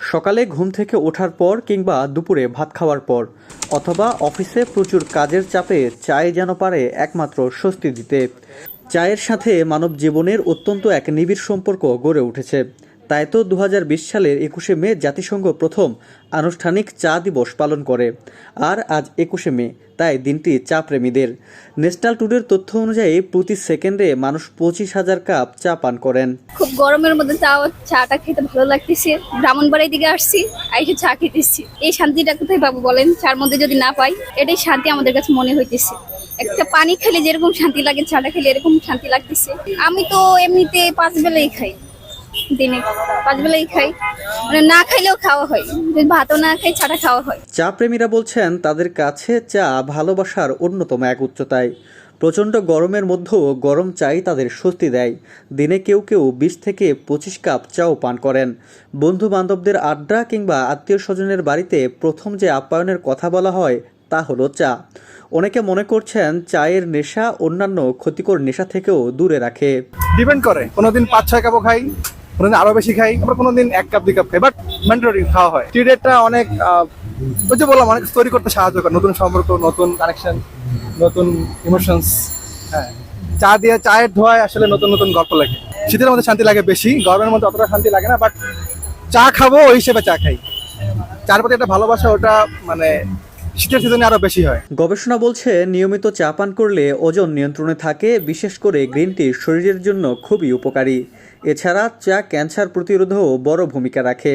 সকালে ঘুম থেকে ওঠার পর কিংবা দুপুরে ভাত খাওয়ার পর, অথবা অফিসে প্রচুর কাজের চাপে চায় যেন পারে একমাত্র স্বস্তি দিতে। চায়ের সাথে মানব জীবনের অত্যন্ত এক নিবিড় সম্পর্ক গড়ে উঠেছে। তাই তো দু হাজার বিশ সালের একুশে মে জাতিসংঘ প্রথম আনুষ্ঠানিক চা দিবস পালন করে। আর আজ একুশে মে, তাই দিনটি চা প্রেমীদের ন্যাশনাল টুডের তথ্য অনুযায়ী প্রতি সেকেন্ডে মানুষ পঁচিশ হাজার কাপ চা পান করেন। খুব গরমের মধ্যে চা, চাটা খেতে ভালো লাগতেছে। ব্রাহ্মণবাড়ির দিকে আসছি, আইসে চা খেতেছি। এই শান্তিটা কোথায় পাবো বলেন? চার মধ্যে যদি না পাই, এটাই শান্তি আমাদের কাছে মনে হইতেছে। একটা পানি খেলে যেরকম শান্তি লাগে, চাটা খেলে এরকম শান্তি লাগতেছে। আমি তো এমনিতে পাঁচ বেলাই খাই। দিনে। পাঁচ বেলাই খাই। মানে না খাইলেও খাওয়া হয়। ভাতও না খাই ছাড়া খাওয়া হয়। চা প্রেমীরা বলছেন তাদের কাছে চা ভালোবাসার অন্যতম এক উচ্চতায়। প্রচণ্ড গরমের মধ্যেও গরম চাই তাদের স্বস্তি দেয়। দিনে কেউ কেউ বিশ থেকে পঁচিশ কাপ চাও পান করেন। বন্ধু বান্ধবদের আড্ডা কিংবা আত্মীয় স্বজনের বাড়িতে প্রথম যে আপ্যায়নের কথা বলা হয় তা হলো চা। অনেকে মনে করছেন চায়ের নেশা অন্যান্য ক্ষতিকর নেশা থেকেও দূরে রাখে। ডিপেন্ড করে। কোনোদিন পাঁচ ছয় কাপও খাই কোনোদিন আরও বেশি খাই, আবার কোনোদিন এক কাপ দুই কাপ খাই। বাট ম্যান্ডেটরি খাওয়া হয়। টি ডেটটা অনেক ওই যে বললাম, অনেক তৈরি করতে সাহায্য করে। নতুন সম্পর্ক, নতুন কানেকশন নতুন ইমোশনস হ্যাঁ। চা দিয়ে, চায়ের ধোয়ায় আসলে নতুন নতুন গল্প লাগে শীতের মধ্যে শান্তি লাগে বেশি, গরমের মধ্যে অতটা শান্তি লাগে না বাট চা খাব, ওই হিসেবে চা খাই। চার প্রতি একটা ভালোবাসা, ওটা মানে শীতের সিজনে আরও বেশি হয়। গবেষণা বলছে, নিয়মিত চা পান করলে ওজন নিয়ন্ত্রণে থাকে, বিশেষ করে গ্রিন টি শরীরের জন্য খুবই উপকারী। এছাড়া চা ক্যান্সার প্রতিরোধেও বড় ভূমিকা রাখে।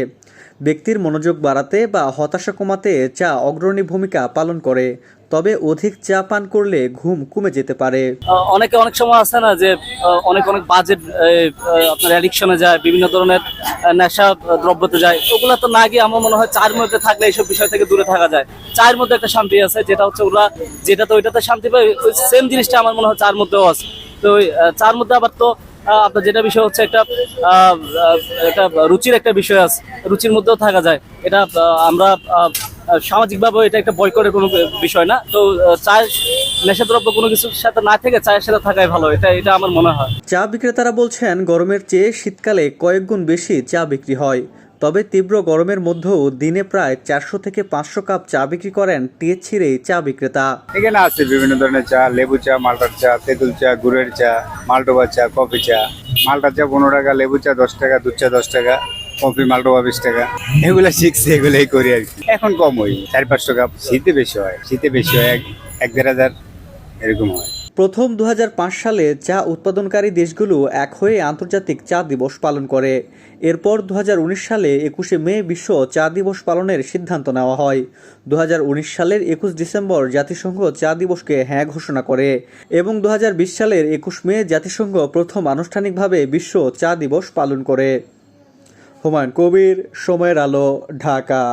ব্যক্তির মনোযোগ বাড়াতে বা হতাশা কমাতে চা অগ্রণী ভূমিকা পালন করে, তবে অধিক চা পান করলে ঘুম কমে যেতে পারে। অনেকে অনেক সময় আছে না যে অনেক অনেক বাজেট আপনার অ্যাডিকশনে যায়, বিভিন্ন ধরনের নেশা দ্রব্যতে যায়। ওগুলো তো না গিয়ে আমার মনে হয় চায়ের মধ্যে থাকলে এইসব বিষয় থেকে দূরে থাকা যায়। চায়ের মধ্যে একটা শান্তি আছে, যেটা হচ্ছে ওরা যেটা তো ওইটাতে শান্তি পায় সেম জিনিসটা আমার মনে হয় চার মধ্যেও আছে। তো চার মধ্যে আবার তো আপনার যেটা বিষয় হচ্ছে একটা একটা রুচির একটা বিষয় আছে, রুচির মধ্যেও থাকা যায়। এটা আমরা সামাজিকভাবে এটা একটা বয়কটের কোনো বিষয় না। তো চায় নেশাদ্রব্য কোনো কিছুর সাথে না থেকে চায়ের সাথে থাকাই ভালো, এটা এটা আমার মনে হয়। চা বিক্রেতারা বলছেন, গরমের চেয়ে শীতকালে কয়েক গুণ বেশি চা বিক্রি হয়। তবে তীব্র গরমের মধ্যেও দিনে প্রায় চারশো থেকে পাঁচশো কাপ চা বিক্রি করেন টিএছির চা বিক্রেতা। এখানে আছে বিভিন্ন ধরনের চা, লেবু চা, মালটার চা, তেঁতুল চা, গুড়ের চা মালটোবা চা, কফি চা। মালটার চা পনেরো টাকা, লেবু চা দশ টাকা, দুধ চা দশ টাকা, কফি মালটোবা বিশ টাকা। এগুলা শিখছি এগুলাই করি আর কি। এখন কম ওই চার পাঁচশো কাপ, শীতে বেশি হয়, শীতে বেশি হয় এক দেড় হাজার, এরকম হয়। প্রথম দু হাজার পাঁচ সালে চা উৎপাদনকারী দেশগুলো এক হয়ে আন্তর্জাতিক চা দিবস পালন করে। এরপর দু হাজার উনিশ সালে একুশে মে বিশ্ব চা দিবস পালনের সিদ্ধান্ত নেওয়া হয়। দু হাজার উনিশ সালের একুশ ডিসেম্বর জাতিসংঘ চা দিবসকে হ্যাঁ ঘোষণা করে এবং দু হাজার বিশ সালের একুশ মে জাতিসংঘ প্রথম আনুষ্ঠানিকভাবে বিশ্ব চা দিবস পালন করে। হুমায়ুন কবির, সময়ের আলো, ঢাকা।